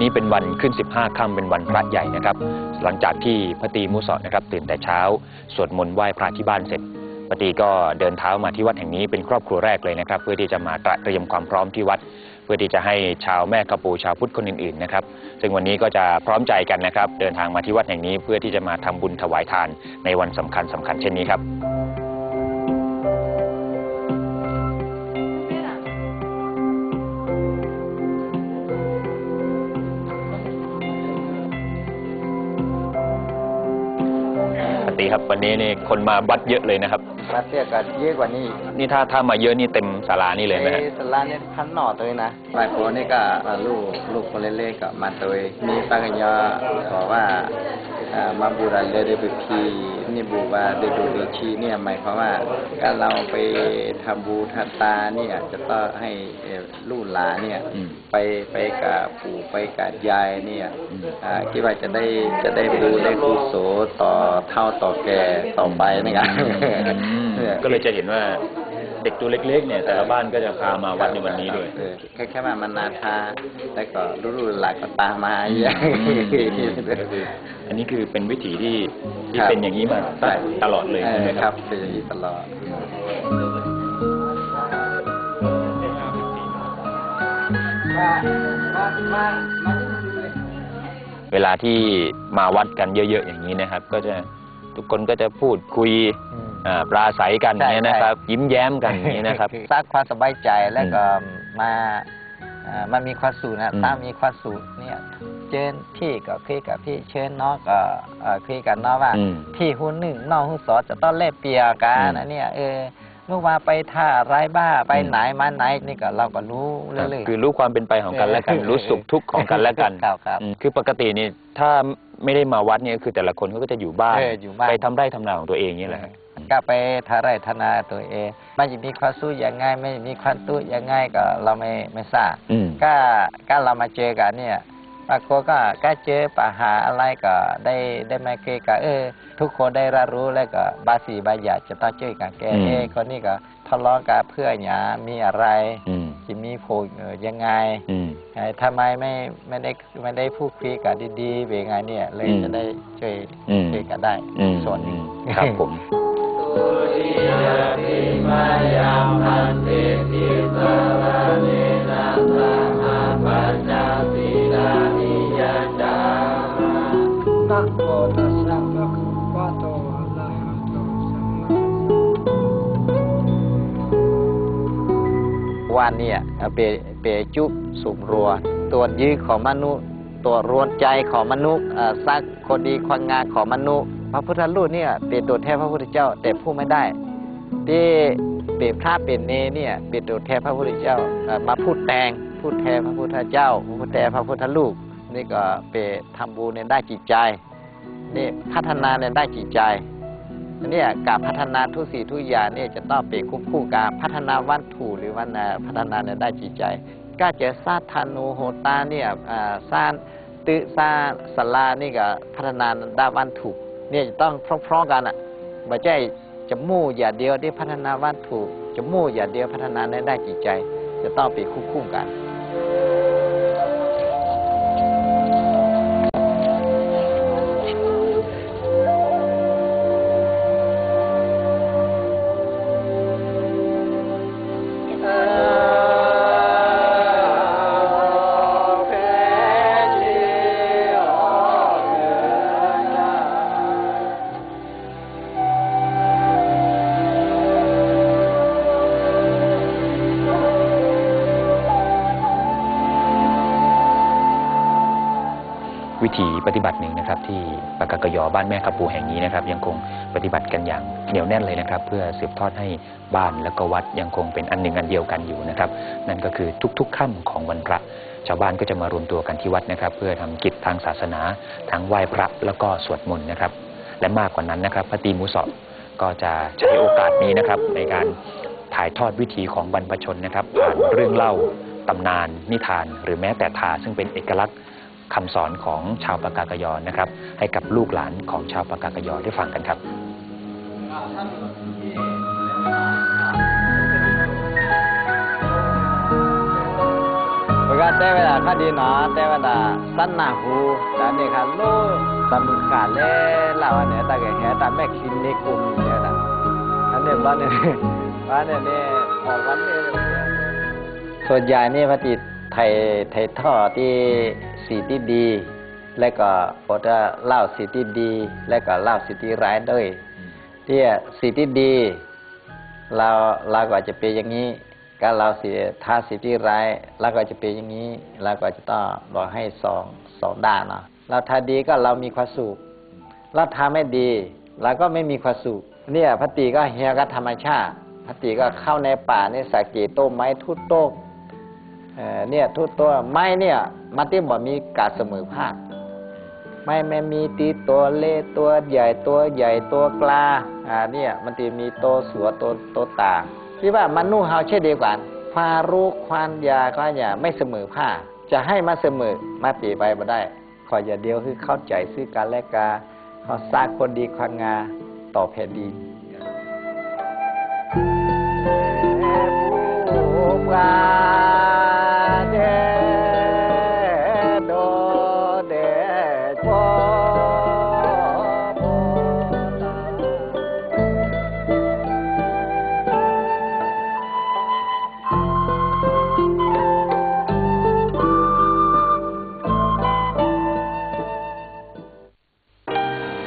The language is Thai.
วันนี้เป็นวันขึ้น 15ค่ำเป็นวันพระใหญ่นะครับ หลังจากที่พระตีมุสอนะครับตื่นแต่เช้า สวดมนต์ไหว้พระที่บ้านเสร็จพระตีก็เดินเท้ามาที่วัดแห่งนี้เป็นครอบครัวแรกเลยนะครับ เพื่อที่จะมาตระเตรียมความพร้อมที่วัด เพื่อที่จะให้ชาวแม่กะปูชาวพุทธคนอื่นๆนะครับ ซึ่งวันนี้ก็จะพร้อมใจกันนะครับ เดินทางมาที่วัดแห่งนี้เพื่อที่จะมาทำบุญถวายทานในวันสำคัญสำคัญเช่นนี้ครับ ติครับ วันนี้นี่คนมาวัดเยอะเลยนะครับ รัสเซียก็เยอะกว่านี้อีกนี่ถ้าถ้ามาเยอะนี่เต็มศาลานี่เลยไหมฮะไอ้สลาเนี่ยพันหน่อตัวเองนะหลายคนนี่ก็เอ่อลูกลูกคนเล็กๆก็มาตัวเองมีปากกยอบอกว่าเอ่อมาบูรณะเดบิพีนี่บูว่าเดดูเดชีเนี่ยหมายความว่าการเราไปทำบูทันตาเนี่ยจะต้องให้เอ่อลูกหลานเนี่ย อืม ไปไปกับปู่ไปกับยายเนี่ยอืม อ่าคิดว่าจะได้จะได้บูได้กุศลต่อเท่าต่อแก่ต่อไปนะครับก็เลยจะเห็นว่าเด็กตัวเล็ก ๆ เนี่ย แต่ละบ้านก็จะพามาวัดในวันนี้ด้วยเออแค่แค่มามันนาทาแล้วก็รุ่นๆหลักก็ตามมาเยอะก็คืออันนี้คือเป็นวิถีที่ที่ครับเป็นอย่างนี้มาใช่ตลอดเลยใช่ไหมออคครัรับบเป็นอย่างนี้ตลอดเวลาที่มาวัดกันเยอะ ๆ อย่างนี้นะครับ ก็จะ ทุกคนก็จะพูดคุยอ่าปราศัยกันอย่างนี้ยนะครับ ยิ้มแย้มกันอย่างนี้นะครับ สร้างความสบายใจแล้วก็มาอ่ามันมีความสุขนะอืมถ้ามีความสุขเนี่ยเชิญพี่ก็คุยกับพี่เชิญน้องก็เอ่อคุยกันเนาะว่า อืม พี่หุ้นหนึ่งน้องหุ้นสองจะต้องเล่เปียกันอืมนะเนี่ยเออเมื่อวานไปท่าไรบ้าไปอืมไหนมาไหนนี่ก็เราก็รู้เรื่อยๆ คือรู้ความเป็นไปของกันและกัน เออรู้สุขทุกข์ของกันและกันครับครับ อืมคือปกตินี่ถ้า ไม่ได้มาวัดเนี่ยคือแต่ละคนเขาก็จะอยู่บ้าน เอออยู่บ้าน ไปทำไร่ทำนาของตัวเองนี่แหละครับก็ไปทาไรทนาตัวเองมันจะมีความสู้ยังไงไม่มีความตู้ยังไงก็เราไม่ไม่ทราบอืมก็ก็เรามาเจอกันเนี่ยปรากฏก็ก็เจอปัญหาอะไรก็ได้ได้มาเกกันเออ ทุกคนได้รับรู้แล้วก็บาสีบาหยาจะต้องช่วยกันแก้อืมเอ้คนนี้ก็ทะเลาะกันเพื่อหยามีอะไรอืมจะมีโผล่เอ่อยังไง อืมเอ่อ ทำไมไม่ไม่ได้ไม่ได้พูดคุยกันดีๆเป็นไงเนี่ยเลยอืมจะได้ช่วยอืมช่วยกันได้อืมส่วนหนึ่งครับผมนะโมตัสสะภะคะวะโตอะระหะโตสัมมาสัมพุทธัสสะวันเนี่ยเปร เปจุบสุมรัว ตัวยื้อของมนุษย์ ตัวรวนใจของมนุษย์เอ่อสักคนดีความงามของมนุษย์ พระพุทธรูปเนี่ยเป็นตัวแทนพระพุทธเจ้า แต่พูดไม่ได้ที่เป็นพระเป็นเนเนี่ยเป็นตัวแทนพระพุทธเจ้ามาพูดแทงพูดแทนพระพุทธเจ้าพูดแทนพระพุทธรูปนี่ก็เป็นทำบุญในได้จิตใจนี่พัฒนาในได้จิตใจเนี่ยการพัฒนาทุกสิ่งทุกอย่างเนี่ยจะต้องเป็นคู่คู่การพัฒนาวัตถุ รือว่านะพัฒนาในด้านจิตใจ ก็จะซาธานูโหตาเนี่ยซาสร้างตึสร้างสลานี่ก็พัฒนาด้านวัตถุเนี่ยจะต้องพร้อมๆกันอะไม่ใช่จะมู่อย่าเดียวที่พัฒนาวัตถุจะมู่อย่าเดียวพัฒนาในด้านจิตใจ จะต้องเป็นคู่คู่กัน วิถีปฏิบัติหนึ่งนะครับ ที่ปากกยอบ้านแม่ขับปูแห่งนี้นะครับ ยังคงปฏิบัติกันอย่างเหนียวแน่นเลยนะครับ เพื่อสืบทอดให้บ้านและก็วัดยังคงเป็นอันหนึ่งอันเดียวกันอยู่นะครับ นั่นก็คือทุกๆค่ำของวันพระชาวบ้านก็จะมารวมตัวกันที่วัดนะครับ เพื่อทำกิจทางศาสนาทั้งไหว้พระแล้วก็สวดมนต์นะครับ และมากกว่านั้นนะครับพระตีมุสอก็จะใช้โอกาสนี้นะครับ ในการถ่ายทอดวิถีของบรรพชนนะครับผ่านเรื่องเล่าตำนานนิทาน หรือแม้แต่ทาซึ่งเป็นเอกลักษณ์ คำสอนของชาวปากากยอนะครับ ให้กับลูกหลานของชาวปากากยอได้ฟังกันครับปกแต่เวลาก็ดีเนาะแต่เวลาสั้นหน้าหูแต่นี่ค่ะโลตามึงขาเล่เหล่าอันเนี้ยตาแก่แค่ตาแม่คินนี่กุมเนี่ยนะอันเนี้ยบ้านเนี่ยบ้านเนี่ยนี่ออกวันเนี่ยส่วนใหญ่นี่พระติไทยไทยท่อที่ สีที่ดี และก็พอจะเล่าสีที่ดี และก็เล่าสีที่ร้ายด้วยที่สีที่ดี เราเราก็จะเป็นอย่างนี้ก็เราเสียถ้าสิ่งที่ร้ายเราก็จะเป็นอย่างนี้เราก็จะต้องบอกให้สองสองด้านเนาะเราถ้าดีก็เรามีความสุขเราถ้าไม่ดีเราก็ไม่มีความสุขเนี่ยพระตีก็เฮียกับธรรมชาติพระตีก็เข้าในป่านี่สักกี่ต้นไม้ทุดโต๊ะเนี่ยทุดตัวไม้เนี่ย มันที่บอกมีการเสมอภาคไม่ไม่มีตีตัวเล็กตัวใหญ่ตัวใหญ่ตัวกลาอ่าเนี่ยมันตีมีตัวสัวตัวตัวตาที่ว่ามนุษย์เฮาเช่นเดียวกันความรู้ความยาก็อย่าไม่เสมอภาคจะให้มาเสมอมาปีไปบ่ได้ขออย่าเดียวคือเข้าใจซึ่งกันและกันเขาสร้างคนดีความงามต่อแผ่นดิน